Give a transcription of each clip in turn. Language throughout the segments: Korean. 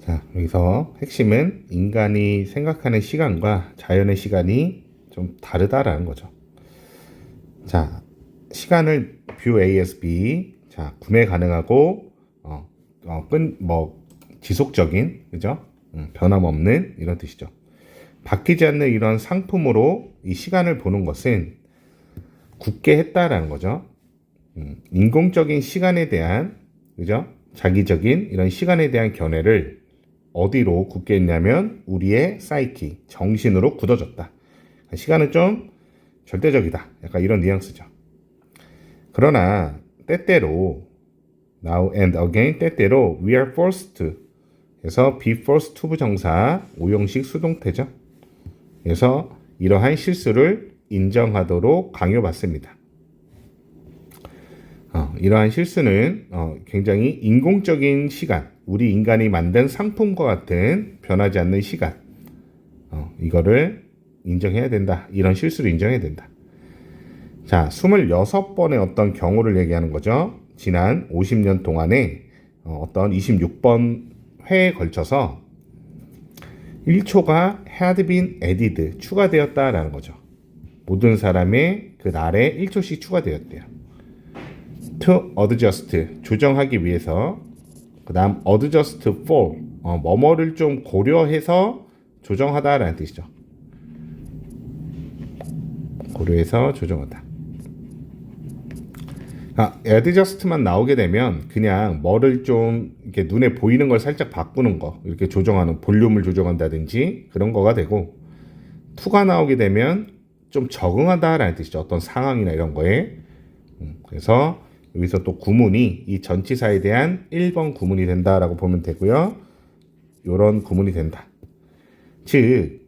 자, 여기서 핵심은 인간이 생각하는 시간과 자연의 시간이 좀 다르다라는 거죠. 자, 시간을 뷰 ASB 자 구매 가능하고 어, 어, 끈, 뭐 지속적인 그죠? 음, 변함없는 이런 뜻이죠. 바뀌지 않는 이런 상품으로 이 시간을 보는 것은 굳게 했다라는 거죠. 음, 인공적인 시간에 대한 그죠? 자기적인 이런 시간에 대한 견해를 어디로 굳게 했냐면 우리의 사이키 정신으로 굳어졌다. 시간은 좀 절대적이다. 약간 이런 뉘앙스죠. 그러나 때때로 now and again 때때로 we are forced to 그래서 be forced to 부정사 오형식 수동태죠. 그래서 이러한 실수를 인정하도록 강요받습니다. 어, 이러한 실수는 어, 굉장히 인공적인 시간, 우리 인간이 만든 상품과 같은 변하지 않는 시간, 어, 이거를 인정해야 된다. 이런 실수를 인정해야 된다. 자, 26번의 어떤 경우를 얘기하는 거죠. 지난 50년 동안에 어, 어떤 26번 회에 걸쳐서 1초가 had been added, 추가되었다라는 거죠. 모든 사람의 그 날에 1초씩 추가되었대요. to adjust, 조정하기 위해서 그 다음 adjust for, 어, 뭐뭐를 좀 고려해서 조정하다 라는 뜻이죠. 고려해서 조정하다. 아, adjust만 나오게 되면 그냥 뭐를 좀 이렇게 눈에 보이는 걸 살짝 바꾸는 거, 이렇게 조정하는 볼륨을 조정한다든지 그런 거가 되고 to가 나오게 되면 좀 적응하다라는 뜻이죠. 어떤 상황이나 이런 거에. 음, 그래서 여기서 또 구문이 이 전치사에 대한 1번 구문이 된다라고 보면 되고요. 요런 구문이 된다. 즉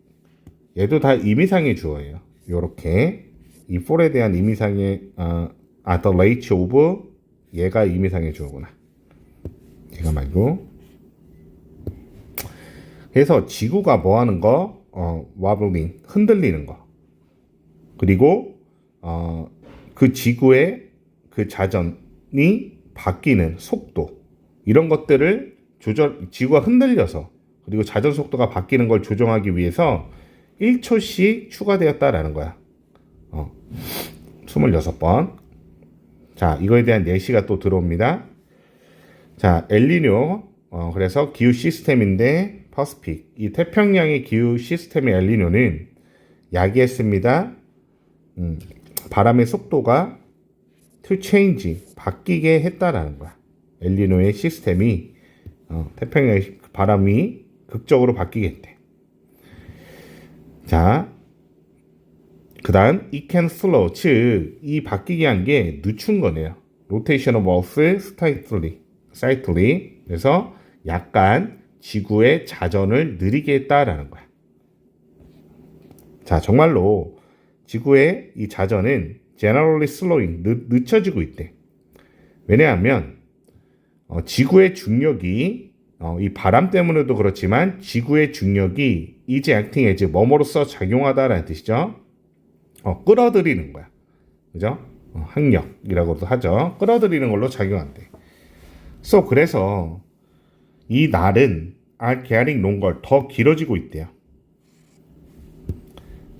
얘도 다 임의상의 주어예요. 요렇게 이 for에 대한 임의상의 어, 아, the late of 얘가 임의상의 주어구나. 얘가 말고. 그래서 지구가 뭐 하는 거? 어, wobbling, 흔들리는 거. 그리고 어, 그 지구의 그 자전 이 바뀌는 속도 이런 것들을 조절 지구가 흔들려서 그리고 자전 속도가 바뀌는 걸 조정하기 위해서 1초씩 추가되었다라는 거야. 어. 26번. 자, 이거에 대한 예시가 또 들어옵니다. 자, 엘리뇨. 어, 그래서 기후 시스템인데 퍼스픽. 이 태평양의 기후 시스템의 엘리뇨는 야기했습니다. 음, 바람의 속도가 to change 바뀌게 했다라는 거야. 엘리노의 시스템이 어, 태평양의 바람이 극적으로 바뀌게 했대. 자, 그다음 it can slow 즉이 바뀌게 한 게 늦춘 거네요. rotation of Earth slightly, slightly 그래서 약간 지구의 자전을 느리게 했다라는 거야. 자, 정말로 지구의 이 자전은 generally slowing, 늦, 늦춰지고 있대. 왜냐하면 어, 지구의 중력이 어, 이 바람 때문에도 그렇지만 지구의 중력이 이제 acting as 뭐뭐로서 작용하다라는 뜻이죠. 어, 끌어들이는 거야. 그죠? 어, 항력이라고도 하죠. 끌어들이는 걸로 작용한대. so 그래서 이 날은 are getting longer 더 길어지고 있대요.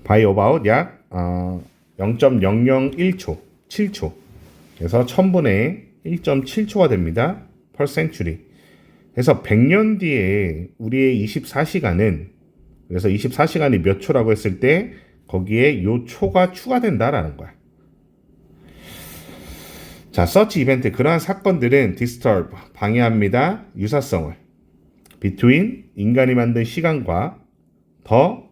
by about 약 어, 0.001초, 7초. 그래서 1000분의 1.7초가 됩니다. per century. 그래서 100년 뒤에 우리의 24시간은 그래서 24시간이 몇 초라고 했을 때 거기에 요 초가 추가된다라는 거야. 자, 서치 이벤트 그러한 사건들은 disturb 방해합니다. 유사성을 between 인간이 만든 시간과 더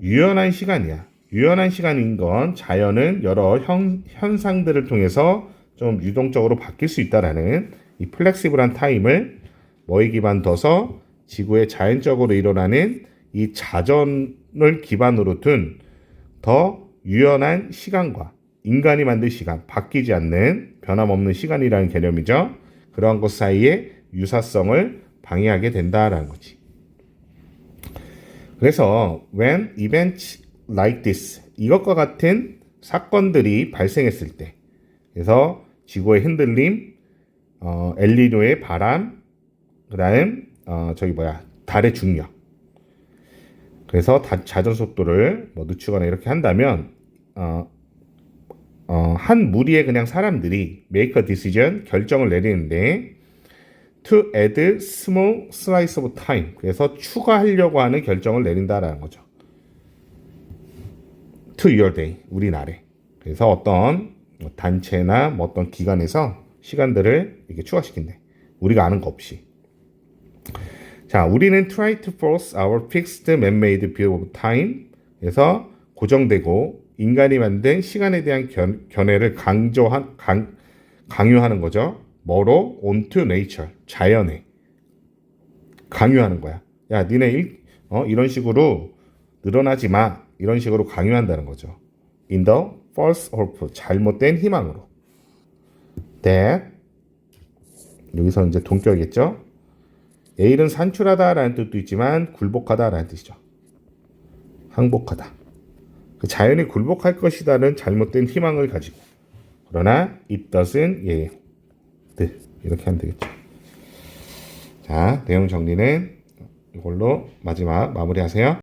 유연한 시간이야. 유연한 시간인 건 자연은 여러 현, 현상들을 통해서 좀 유동적으로 바뀔 수 있다라는 이 플렉시블한 타임을 뭐에 기반 둬서 지구에 자연적으로 일어나는 이 자전을 기반으로 둔 더 유연한 시간과 인간이 만든 시간, 바뀌지 않는 변함없는 시간이라는 개념이죠. 그러한 것 사이에 유사성을 방해하게 된다라는 거지. 그래서 when events like this 이것과 같은 사건들이 발생했을 때 그래서 지구의 흔들림, 어, 엘리노의 바람, 그다음 어, 저기 뭐야 달의 중력. 그래서 다, 자전 속도를 뭐 늦추거나 이렇게 한다면 어, 어, 한 무리의 그냥 사람들이 make a decision 결정을 내리는데 to add small slice of time 그래서 추가하려고 하는 결정을 내린다라는 거죠. To your day 우리나라에 그래서 어떤 뭐 단체나 뭐 어떤 기관에서 시간들을 이렇게 추가시킨대. 우리가 아는 거 없이. 자, 우리는 try to force our fixed man-made view of time. 그래서 고정되고 인간이 만든 시간에 대한 견, 견해를 강조한 강, 강요하는 거죠. 뭐로? onto nature. 자연에. 강요하는 거야. 야, 니네 일, 어, 이런 식으로 늘어나지 마. 이런 식으로 강요한다는 거죠. in the false hope. 잘못된 희망으로. that 여기서 이제 동격이겠죠. 내일은 산출하다라는 뜻도 있지만 굴복하다라는 뜻이죠. 항복하다. 그 자연이 굴복할 것이다는 잘못된 희망을 가지고 그러나 it doesn't 예 이렇게 하면 되겠죠. 자 내용 정리는 이걸로 마지막 마무리하세요.